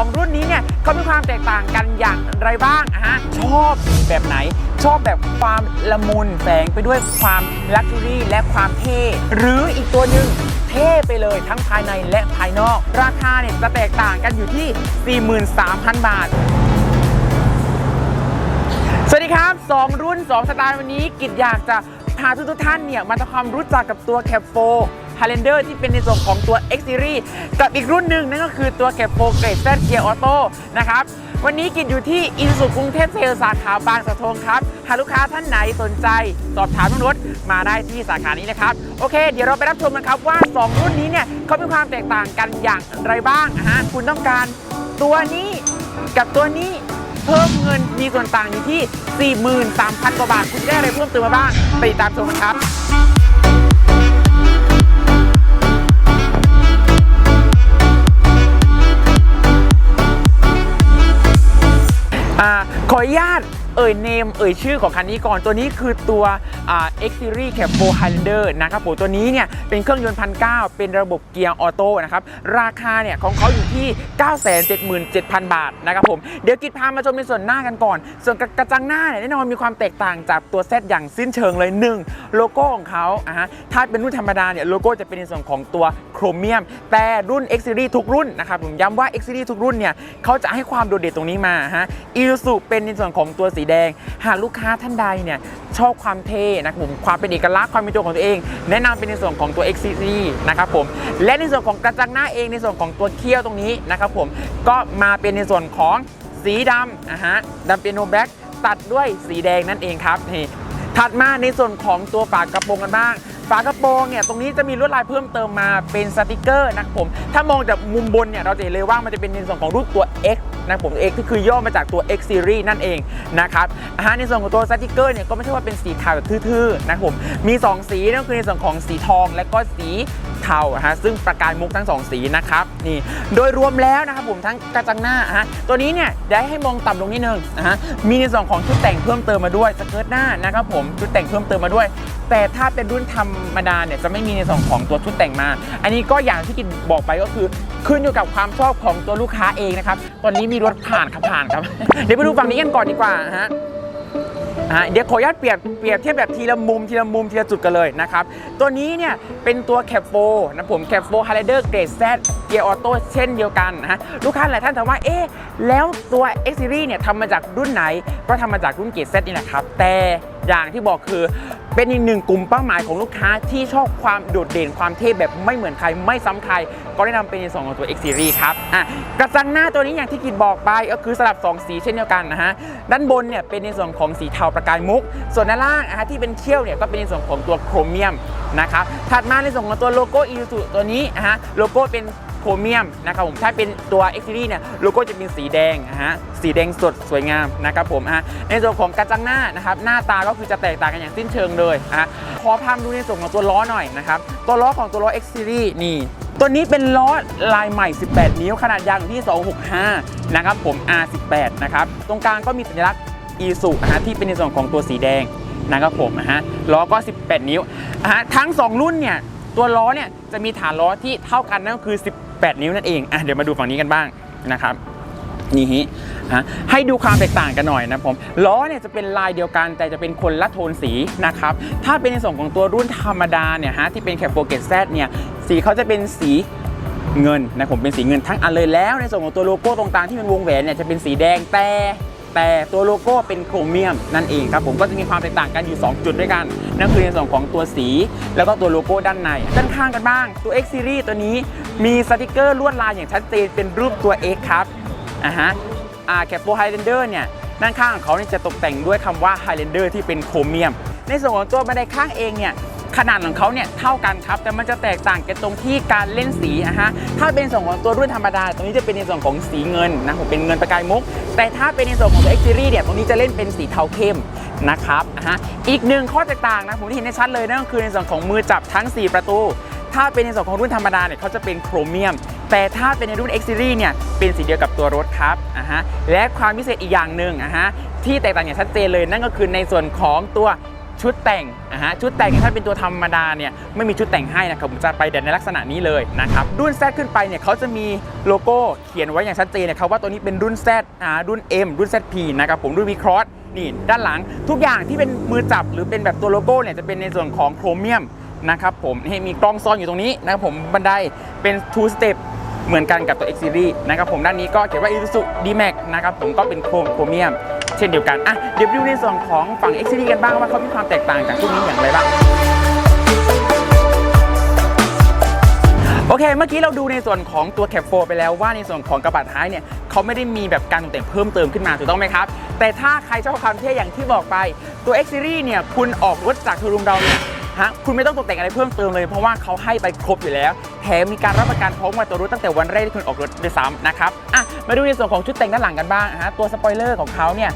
2 รุ่นนี้เนี่ยเขามีความแตกต่างกันอย่างไรบ้างอะฮะชอบแบบไหน ชอบแบบความละมุนแฝงไปด้วยความลักชัวรี่และความเท่หรืออีกตัวหนึ่งเท่ไปเลยทั้งภายในและภายนอก ราคาเนี่ยจะแตกต่างกันอยู่ที่ 43,000 บาทสวัสดีครับ 2 รุ่น 2 สไตล์วันนี้กิจอยากจะพาทุกๆท่านเนี่ยมาทำความรู้จักกับตัว Cap 4 Highlander ที่เป็นในส่วนของตัว X Series กับอีกรุ่นหนึ่งนั่นก็คือตัว Cap 4 Great Z Gear Auto นะครับวันนี้กิจอยู่ที่อินสุกรุงเทพเซลสาขาบางสะทงครับ หากลูกค้าท่านไหนสนใจ สอบถามน้องรถมาได้ที่สาขานี้นะครับ โอเค เดี๋ยวเราไปรับชมกันครับว่า 2 รุ่นนี้เนี่ยเขามีความแตกต่างกันอย่างไรบ้างฮะคุณต้องการตัวนี้กับตัวนี้เพิ่มเงินมีส่วนต่างอยู่ที่ 43,000 กว่าบาท คุณได้อะไรเพิ่มเติมมาบ้างไปติดตามชมกันครับ อนุญาต เอ่ยเนมเอ่ยชื่อของคันนี้ก่อนตัวนี้คือตัวอ่า X Series Cap 4 Highlander นะครับผมตัวนี้เนี่ยเป็นเครื่องยนต์พันเเป็นระบบเกียร์ออโต้นะครับราคาเนี่ยของเขาอยู่ที่ 977,000 บาทนะครับผมเดี๋ยวกิจพามาชมในส่วนหน้ากันก่อน ส่วนกระกระจังหน้าเนี่ยแน่นอนมีความแตกต่างจากตัว Z อย่างสิ้นเชิงเลย 1 โลโก้ของเขาอะฮะถ้าเป็นรุ่นธรรมดาเนี่ยโลโก้จะเป็นในส่วนของตัวโครเมียม แต่รุ่น X Series ทุกรุ่นนะครับผมย้ำว่า X Series ทุกรุ่นเนี่ยเขาจะให้ความโดดเด่นตรงนี้มาฮะอีซูซูเป็นในส่วนของตัวสีแดง หากลูกค้าท่านใดเนี่ยชอบความเท่นะครับผมความเป็นเอกลักษณ์ความเป็นตัวของตัวเอง แนะนำเป็นในส่วนของตัว X Series นะครับผมและในส่วนของกระจังหน้าเองในส่วนของตัวเคี้ยวตรงนี้นะครับผมก็มาเป็นในส่วนของสีดำนะฮะดำเปียโนแบล็กตัดด้วยสีแดงนั่นเองครับนี่ถัดมาในส่วนของตัวฝากระโปรงกันบ้าง ฝากระโปรงเนี่ยตรงนี้จะมีลวดลายเพิ่มเติมมาเป็นสติกเกอร์นะครับผมถ้ามองจากมุมบนเนี่ยเราจะเห็นเลยว่ามันจะเป็นในส่วนของรูปตัว X นะครับผม X ที่คือย่อมาจากตัว X Series นั่นเองนะครับฮะในส่วนของตัวสติกเกอร์เนี่ยก็ไม่ใช่ว่าเป็นสีขาวแบบทื่อๆนะครับผมมี 2 สีนั่นคือในส่วนของสีทองและก็สี เทาฮะซึ่งประกายมุกทั้ง 2 สีนะครับนี่โดยรวมแล้วนะครับผมทั้งกระจังหน้าฮะตัวนี้เนี่ยได้ให้มองต่ำลงนิดนึงนะฮะมีในส่วนของชุดแต่งเพิ่มเติมมาด้วยสเกิร์ตหน้านะครับผมชุดแต่งเพิ่มเติมมาด้วย แต่ถ้าเป็นรุ่นธรรมดาเนี่ยจะไม่มีในส่วนของตัวชุดแต่งมา อันนี้ก็อย่างที่กินบอกไปก็คือขึ้นอยู่กับความชอบของตัวลูกค้าเองนะครับตอนนี้มีรถผ่านครับผ่านครับเดี๋ยวไปดูฝั่งนี้กันก่อนดีกว่าฮะ อะเดี๋ยวขออนุญาตเปรียบเปรียบเทียบแบบทีละมุมทีละมุมทีละจุดกันเลยนะครับตัวนี้เนี่ยเป็นตัวแคปโฟนะผมแคปโฟไฮไลเดอร์เกรดแซดเกียร์ออโต้เช่นเดียวกันนะฮะลูกค้าหลายท่านถามว่าเอ๊ะแล้วตัว X Series เนี่ยทำมาจากรุ่นไหน ก็ทำมาจากรุ่นเกรดแซดนี่แหละครับแต่อย่างที่บอกคือ เป็นอีกหนึ่งกลุ่มเป้าหมายของลูกค้าที่ชอบความโดดเด่นความเท่แบบไม่เหมือนใครไม่ซ้ำใคร ก็ได้นำเป็นในส่วนของตัว X Series ครับอะกระจังหน้าตัวนี้อย่างที่กิดบอกไปก็คือสลับ 2 สีเช่นเดียวกันนะฮะด้านบนเนี่ยเป็นในส่วนของสีเทาประกายมุก ส่วนด้านล่างนะฮะที่เป็นเขี้ยวเนี่ยก็เป็นในส่วนของตัวโครเมียมนะครับถัดมาในส่วนของตัวโลโก้อีซูตัวนี้นะฮะโลโก้เป็น โครเมียมนะครับผมถ้าเป็นตัว X Series เนี่ยโลโก้จะเป็นสีแดงนะฮะสีแดงสดสวยงามนะครับผมฮะในส่วนของกระจังหน้านะครับหน้าตาก็คือจะแตกต่างกันอย่างสิ้นเชิงเลยฮะขอพามาดูในส่วนของตัวล้อหน่อยนะครับตัวล้อของตัวล้อ X Series นี่ตัวนี้เป็นล้อลายใหม่ 18 นิ้วขนาดยางที่ 265 นะครับผม R18 นะครับตรงกลางก็มีสัญลักษณ์อีสุนะฮะที่เป็นในส่วนของตัวสีแดงนะครับผมนะฮะล้อก็ 18 นิ้วนะฮะทั้ง 2 รุ่นเนี่ยตัวล้อเนี่ยจะมีฐานล้อที่เท่ากันนั่นก็คือ 18 นิ้วนั่นเองอะเดี๋ยวมาดูฝั่งนี้กันบ้างนะครับนี่ฮะฮะให้ดูความแตกต่างกันหน่อยนะผมล้อเนี่ยจะเป็นลายเดียวกันแต่จะเป็นคนละโทนสีนะครับถ้าเป็นในส่วนของตัวรุ่นธรรมดาเนี่ยฮะที่เป็นแคปโปเกตแซเนี่ยสีเขาจะเป็นสีเงินนะผมเป็นสีเงินทั้งอันเลยแล้วในส่วนของตัวโลโก้ตรงกลางที่เป็นวงแหวนเนี่ยจะเป็นสีแดงแต่ แต่ตัวโลโก้เป็นโครเมียมนั่นเองครับผมก็จะมีความแตกต่างกันอยู่ 2 จุดด้วยกัน นั่นคือในส่วนของตัวสี แล้วก็ตัวโลโก้ด้านใน ด้านข้างกันบ้างตัว X Series ตัวนี้มีสติกเกอร์ลวดลายอย่างชัดเจนเป็นรูปตัว X ครับอะฮะอ่าแคปโปไฮแลนเดอร์เนี่ยด้านข้างของเขาเนี่ยจะตกแต่งด้วยคำว่าไฮแลนเดอร์ที่เป็นโครเมียม ในส่วนของตัวบันไดข้างเองเนี่ย ขนาดของเขาเนี่ยเท่ากันครับ แต่มันจะแตกต่างกันตรงที่การเล่นสีอะฮะถ้าเป็นส่วนของตัวรุ่นธรรมดาตรงนี้จะเป็นในส่วนของสีเงินนะผมเป็นเงินประกายมุก แต่ถ้าเป็นในส่วนของตัว X Series เนี่ยตรงนี้จะเล่นเป็นสีเทาเข้มนะครับอะฮะอีกหนึ่งข้อแตกต่างนะผมที่เห็นได้ชัดเลยนั่นก็คือในส่วนของมือจับทั้ง 4 ประตู ถ้าเป็นในส่วนของรุ่นธรรมดาเนี่ยเขาจะเป็นโครเมียมแต่ถ้าเป็นในรุ่น X Series เนี่ย เป็นสีเดียวกับตัวรถครับอะฮะ และความพิเศษอีกอย่างหนึ่งอะฮะ ที่แตกต่างอย่างชัดเจนเลยนั่นก็คือในส่วนของตัว ชุดแต่งอะฮะชุดแต่งถ้าเป็นตัวธรรมดาเนี่ยไม่มีชุดแต่งให้นะครับผมจะไปเด่นในลักษณะนี้เลยนะครับรุ่น Z ขึ้นไปเนี่ยเขาจะมีโลโก้เขียนไว้อย่างชัดเจนนะครับว่าตัวนี้เป็นรุ่น Z อ่ารุ่น M รุ่น ZP นะครับผมรุ่น V Cross นี่ด้านหลังทุกอย่างที่เป็นมือจับหรือเป็นแบบตัวโลโก้เนี่ยจะเป็นในส่วนของโครเมียมนะครับผมนี่มีกล้องซ่อนอยู่ตรงนี้นะครับผมบันไดเป็น two step เหมือนกันกับตัว X Series นะครับผมด้านนี้ก็เขียนว่า Isuzu D-Max นะครับผมก็เป็นโครโครเมียม ช่นเดียวกันอะเดี๋ยวดูในส่วนของฝั่ง X Series กันบ้างว่าเขามีความแตกต่างจากพวกนี้อย่างไรบ้างโอเค เมื่อกี้เราดูในส่วนของตัว Cap 4ไปแล้วว่าในส่วนของกระบะท้ายเนี่ยเขาไม่ได้มีแบบการตกแต่งเพิ่มเติมขึ้นมาถูกต้องไหมครับ แต่ถ้าใครชอบความเท่อย่างที่บอกไปตัว X Series เนี่ยคุณออกรถจากโชว์รูมเราเนี่ยฮะคุณไม่ต้องตกแต่งอะไรเพิ่มเติมเลยเพราะว่าเขาให้ไปครบอยู่แล้ว แถมมีการรับประกันพร้อมกับตัวรถตั้งแต่วันแรกที่คุณออกรถด้วยซ้ำนะครับอะมาดูในส่วนของชุดแต่งด้านหลังกันบ้างนะฮะตัวสปอยเลอร์ของเขาเนี่ย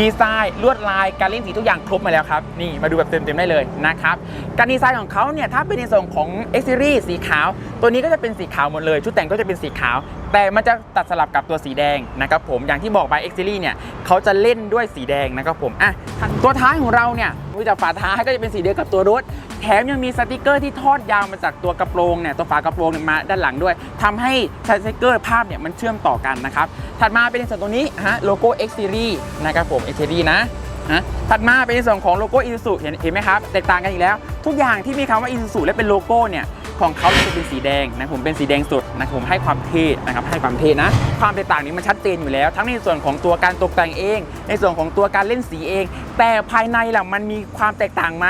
ดีไซน์ ลวดลายการเล่นสีทุกอย่างครบมาแล้วครับ นี่มาดูแบบเต็มๆได้เลยนะครับ การดีไซน์ของเขาเนี่ยถ้าเป็นในส่วนของ X Series สีขาว ตัวนี้ก็จะเป็นสีขาวหมดเลย ชุดแต่งก็จะเป็นสีขาวแต่มันจะตัดสลับกับตัวสีแดงนะครับผมอย่างที่บอกไป X Series เนี่ยเขาจะเล่นด้วยสีแดงนะครับผมอะตัวท้ายของเราเนี่ยดูจากฝาท้ายก็จะเป็นสีเดียวกับตัวรถ แถมยังมีสติกเกอร์ที่ทอดยาวมาจากตัวกระโปรงเนี่ยตัวฝากระโปรงมาด้านหลังด้วยทำให้สติกเกอร์ภาพเนี่ยมันเชื่อมต่อกันนะครับถัดมาเป็นในส่วนตรงนี้ฮะโลโก้ X Series นะครับผม X Series นะฮะถัดมาเป็นในส่วนของโลโก้ Isuzu เห็นเห็นไหมครับ แตกต่างกันอีกแล้ว ทุกอย่างที่มีคำว่า Isuzu และเป็นโลโก้เนี่ย ของเขาจะเป็นสีแดงนะผมเป็นสีแดงสดนะผมให้ความเท่นะครับให้ความเท่นะ ความแตกต่างนี้มันชัดเจนอยู่แล้ว ทั้งในส่วนของตัวการตกแต่งเอง ในส่วนของตัวการเล่นสีเอง แต่ภายในล่ะมันมีความแตกต่างไหม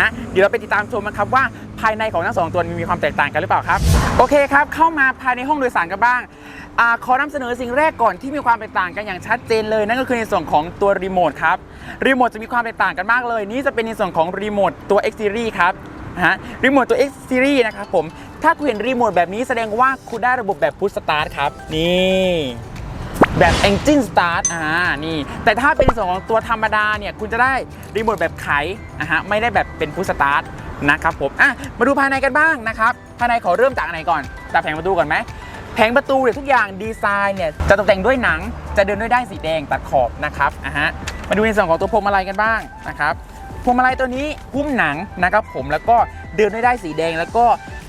ฮะเดี๋ยวเราไปติดตามชมกันครับว่าภายในของทั้งสองตัวมีความแตกต่างกันหรือเปล่าครับ โอเคครับ เข้ามาภายในห้องโดยสารกันบ้างอขอนำเสนอสิ่งแรกก่อนที่มีความแตกต่างกันอย่างชัดเจนเลย นั่นก็คือในส่วนของตัวรีโมทครับรีโมทจะมีความแตกต่างกันมากเลย นี่จะเป็นในส่วนของรีโมทตัว X Series ครับ ฮะรีโมทตัว X Series นะครับผม ถ้าคุณเห็นรีโมทแบบนี้แสดงว่าคุณได้ระบบแบบพุชสตาร์ทครับ นี่แบบ Engine Start อ่า นี่ แต่ถ้าเป็นส่วนของตัวธรรมดาเนี่ย คุณจะได้รีโมทแบบไขนะฮะ ไม่ได้แบบเป็นพุชสตาร์ทนะครับผม อะ มาดูภายในกันบ้างนะครับ ภายในขอเริ่มจากไหนก่อน จากแผงประตูก่อนไหม แผงประตูเนี่ยทุกอย่างดีไซน์เนี่ย จะตกแต่งด้วยหนัง จะเดินด้วยด้ายสีแดงตัดขอบนะครับ อะฮะ มาดูในส่วนของตัวพวงมาลัยกันบ้างนะครับ พวงมาลัยตัวนี้หุ้มหนังนะครับผมแล้วก็เดินได้วยด้สีแดงแล้วก็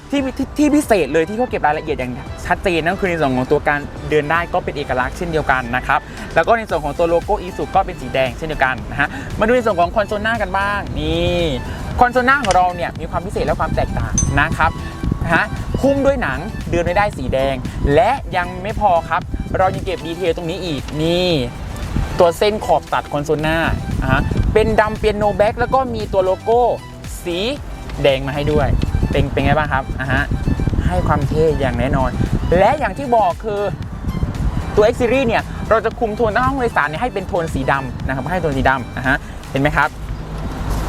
ที่ที่ที่พิเศษเลยที่เขาเก็บรายละเอียดอย่างชัดเจนนั่นคือในส่วนของตัวการเดินได้ก็เป็นเอกลักษณ์เช่นเดียวกันนะครับแล้วก็ในส่วนของตัวโลโก้อีสุก็เป็นสีแดงเช่นเดียวกันนะฮะมาดูในส่วนของคอนโซลหน้ากันบ้างนี่คอนโซลหน้าของเราเนี่ยมีความพิเศษและความแตกต่างนะครับนะฮะหุ้มด้วยหนังเดินด้ได้สีแดง และยังไม่พอครับเรายังเก็บดีเทลตรงนี้อีกนี่ตัวเส้นขอบตัดคอนโซลหน้าอ่าฮะ เป็นดำเปียโนแบ็กแล้วก็มีตัวโลโก้ สีแดงมาให้ด้วย เป็นเป็นไงบ้างครับอ่าฮะให้ความเท่อย่างแน่นอน และอย่างที่บอกคือตัว X Series เนี่ยเราจะคุมโทนทั้งห้องโดยสารเนี่ยให้เป็นโทนสีดำนะครับให้โทนสีดำอ่าฮะเห็นไหมครับ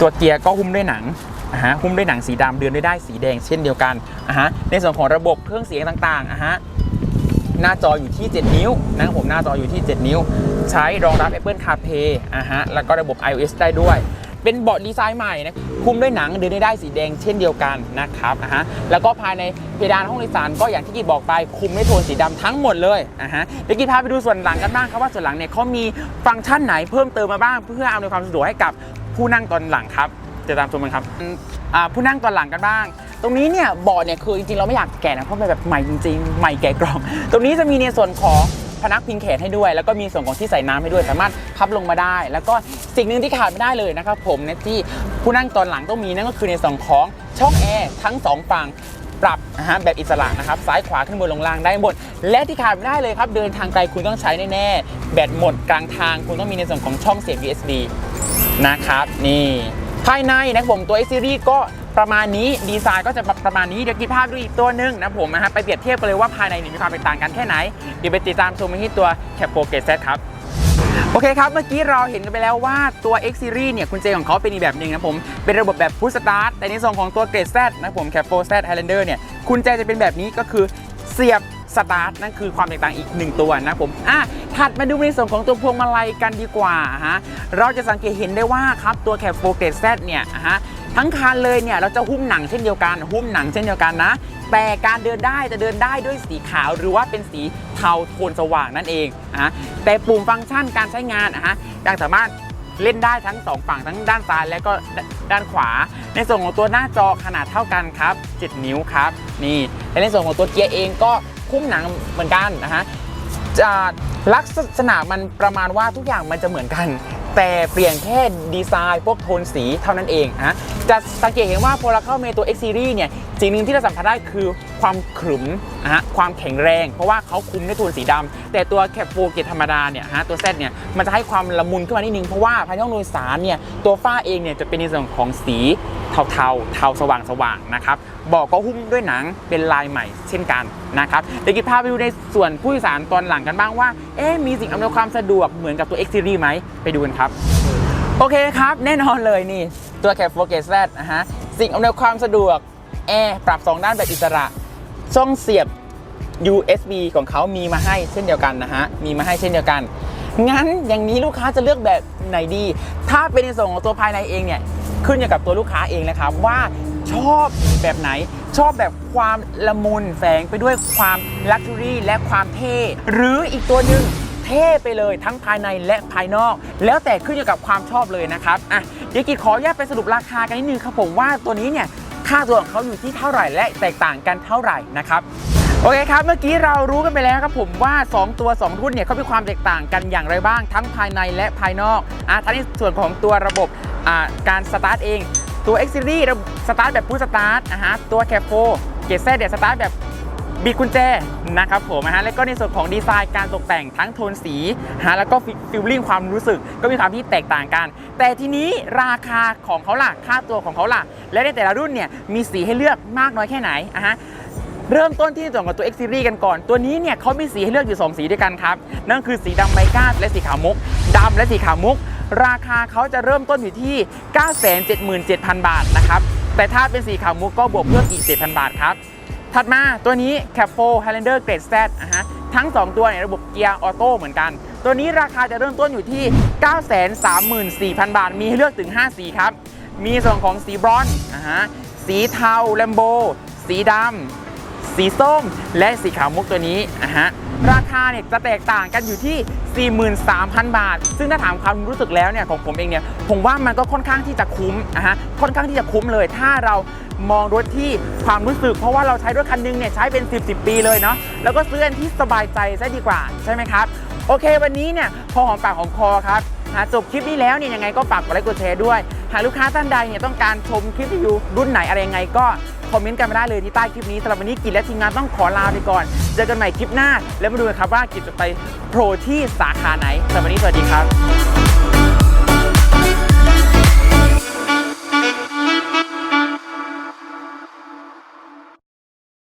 ตัวเกียร์ก็หุ้มด้วยหนังอ่าฮะหุ้มด้วยหนังสีดำเดือนด้วยได้สีแดงเช่นเดียวกันอ่าฮะในส่วนของระบบเครื่องเสียงต่างๆอ่าฮะหน้าจออยู่ที่ 7 นิ้วนะครับผมหน้าจออยู่ที่ 7 นิ้ว ใช้รองรับ Apple CarPlay อะฮะ แล้วก็ระบบ iOS ได้ด้วย เป็นเบาะดีไซน์ใหม่นะ คุมด้วยหนังเดินได้ได้สีแดงเช่นเดียวกันนะครับอะฮะ แล้วก็ภายในเพดานห้องโดยสารก็อย่างที่กีบอกไป คุมด้วยโทนสีดำทั้งหมดเลยอะฮะ เดี๋ยวกีพาไปดูส่วนหลังกันบ้างครับว่าส่วนหลังเนี่ยเขามีฟังก์ชันไหนเพิ่มเติมมาบ้าง เพื่ออำนวยความสะดวกให้กับผู้นั่งตอนหลังครับจะตามชมกันครับอ่าผู้นั่งตอนหลังกันบ้าง ตรงนี้เนี่ยเบาะเนี่ยคือจริงๆเราไม่อยากแกะนะเพราะมันแบบใหม่จริงๆ ใหม่แกะกล่อง ตรงนี้จะมีในส่วนของ พนักพิงแขนให้ด้วย แล้วก็มีส่วนของที่ใส่น้ำให้ด้วย สามารถพับลงมาได้ แล้วก็สิ่งหนึ่งที่ขาดไม่ได้เลยนะครับผมเนี่ยที่ผู้นั่งตอนหลังต้องมีนั่นก็คือในส่วนของช่องแอร์ทั้งสองฝั่งปรับนะฮะแบบอิสระนะครับซ้ายขวาขึ้นบนลงล่างได้หมด และที่ขาดไม่ได้เลยครับ เดินทางไกลคุณต้องใช้แน่ๆแบตหมดกลางทางคุณต้องมีในส่วนของช่องเสียบ USB นะครับนี่ภายในนะผมตัว X Series ก็ ประมาณนี้ดีไซน์ก็จะประมาณนี้เดี๋ยวกีภาพดูอีกตัวหนึงนะผมนะฮะไปเปรียบเทียบกันเลยว่าภายในนี่มีความแตกต่างกันแค่ไหนเดี๋ยวไปติดตามชมกันที่ตัวแคปโปเกตเซตครับโอเคครับ เมื่อกี้เราเห็นกันไปแล้วว่าตัว X Series เนี่ยคุณเจของเขาเป็นอีกแบบหนึ่งนะผม เป็นระบบแบบ Push Start แต่ในส่วนของตัว Gate Z นะผม Cap Pro Z Highlander เนี่ยคุณเจจะเป็นแบบนี้ก็คือเสียบ สตาร์ทนั่นคือความแตกต่างอีกหนึ่งตัวนะผมอะถัดมาดูในส่วนของตัวพวงมาลัยกันดีกว่าฮะเราจะสังเกตเห็นได้ว่าครับตัว Cap Pro Gate Z เนี่ยฮะทั้งคันเลยเนี่ยเราจะหุ้มหนังเช่นเดียวกันหุ้มหนังเช่นเดียวกันนะแต่การเดินได้จะเดินได้ด้วยสีขาวหรือว่าเป็นสีเทาโทนสว่างนั่นเองนะแต่ปุ่มฟังก์ชันการใช้งานนะฮะยังสามารถเล่นได้ทั้ง 2 ฝั่งทั้งด้านซ้ายและก็ด้านขวา ในส่วนของตัวหน้าจอขนาดเท่ากันครับ 7 นิ้วครับนี่และในส่วนของตัวเกียร์เองก็ คุ้มหนังเหมือนกันนะฮะจะลักษณะมันประมาณว่าทุกอย่างมันจะเหมือนกัน แต่เปลี่ยนแค่ดีไซน์พวกโทนสีเท่านั้นเองนะจะสังเกตเห็นว่าพอเราเข้าเมตัว X Series เนี่ยสิ่งหนึ่งที่เราสัมผัสได้คือความขรึมนะฮะความแข็งแรง เพราะว่าเขาคุมด้วยโทนสีดำแต่ตัวแคปโฟเกตธรรมดาเนี่ยฮะตัว Z เนี่ยมันจะให้ความละมุนขึ้นมานิดนึง เพราะว่าภายในห้องโดยสารเนี่ยตัวฝ้าเองเนี่ยจะเป็นในส่วนของสีเทาๆเทาสว่างๆนะครับ เบอกก็หุ้มด้วยหนังเป็นลายใหม่เช่นกันนะครับเดี๋ยวกิบพาไปดูในส่วนผู้โดยสารตอนหลังกันบ้างว่าเอ๊ะมีสิ่งอำนวยความสะดวกเหมือนกับตัว X Series ไหมไปดูกันครับ โอเคครับ แน่นอนเลยนี่ตัวแคปโฟเกสแนะฮะสิ่งอำนวยความสะดวกแอร์ปรับ 2 ด้านแบบอิสระช่องเสียบ USB ของเขามีมาให้เช่นเดียวกันนะฮะมีมาให้เช่นเดียวกัน งั้นอย่างนี้ลูกค้าจะเลือกแบบไหนดี ถ้าเป็นในส่วนของตัวภายในเองเนี่ยขึ้นอยู่กับตัวลูกค้าเองนะครับว่า ชอบแบบไหน ชอบแบบความละมุนแฝงไปด้วยความลักชัวรี่และความเท่ หรืออีกตัวหนึ่งเท่ไปเลยทั้งภายในและภายนอก แล้วแต่ขึ้นอยู่กับความชอบเลยนะครับอะเดี๋ยวกิจขออนุญาตไปสรุปราคากันนิดนึงครับผมว่าตัวนี้เนี่ยค่าตัวของเขาอยู่ที่เท่าไหร่และแตกต่างกันเท่าไหร่นะครับโอเคครับ เมื่อกี้เรารู้กันไปแล้วครับผมว่า 2 ตัว 2 รุ่นเนี่ยเขามีความแตกต่างกันอย่างไรบ้างทั้งภายในและภายนอกอะทั้งในส่วนของตัวระบบอ่าการสตาร์ทเอง ตัว X Series ระบบสตาร์ทแบบพุชสตาร์ทนะฮะตัวแคปโฟเกตแซเดียสตาร์ทแบบบีกุญแจนะครับผมนะฮะแล้วก็ในส่วนของดีไซน์การตกแต่งทั้งโทนสีฮะแล้วก็ฟิลลิ่งความรู้สึกก็มีความที่แตกต่างกัน แต่ทีนี้ราคาของเขาล่ะค่าตัวของเขาล่ะ และในแต่ละรุ่นเนี่ยมีสีให้เลือกมากน้อยแค่ไหนอะฮะเริ่มต้นที่ส่วนของตัว X Series กันก่อน ตัวนี้เนี่ยเขามีสีให้เลือกอยู่ 2 สีด้วยกันครับ นั่นคือสีดำไมก้าและสีขาวมุกดำและสีขาวมุก ราคาเขาจะเริ่มต้นอยู่ที่ 977,000 บาทนะครับ แต่ถ้าเป็นสีขาวมุกก็บวกเพิ่มอีก 7,000 บาทครับ ถัดมาตัวนี้ Cap 4 Highlander Grade Z นะฮะทั้ง 2 ตัวในระบบเกียร์ออโต้เหมือนกัน ตัวนี้ราคาจะเริ่มต้นอยู่ที่ 934,000 บาท มีให้เลือกถึง 5 สีครับ มีส่วนของสีบรอนซ์นะฮะสีเทาแลมโบ สีดำสีส้ม และสีขาวมุกตัวนี้นะฮะ ราคาเนี่ยจะแตกต่างกันอยู่ที่ 43,000 บาท ซึ่งถ้าถามความรู้สึกแล้วเนี่ยของผมเองเนี่ยผมว่ามันก็ค่อนข้างที่จะคุ้มนะฮะค่อนข้างที่จะคุ้มเลย ถ้าเรามองรถที่ความรู้สึก เพราะว่าเราใช้รถคันหนึงเนี่ยใช้เป็น 10 10 ปีเลยเนาะแล้วก็ซื้ออันที่สบายใจซะดีกว่าใช่ไหมครับโอเค วันนี้เนี่ยพอหอมปากหอมคอครับหาจบคลิปนี้แล้วเนี่ยยังไงก็ฝากกดไลค์กดแชร์ด้วย หากลูกค้าท่านใดเนี่ยต้องการชมคลิปที่อยู่รุ่นไหนอะไรยังไงก็คอมเมนต์กันมาได้เลยที่ใต้คลิปนี้สำหรับวันนี้กิจและทีมงานต้องขอลาไปก่อน เจอกันใหม่คลิปหน้า แล้วมาดูกันครับว่ากิจจะไปโผล่ที่สาขาไหนสำหรับวันนี้สวัสดีครับ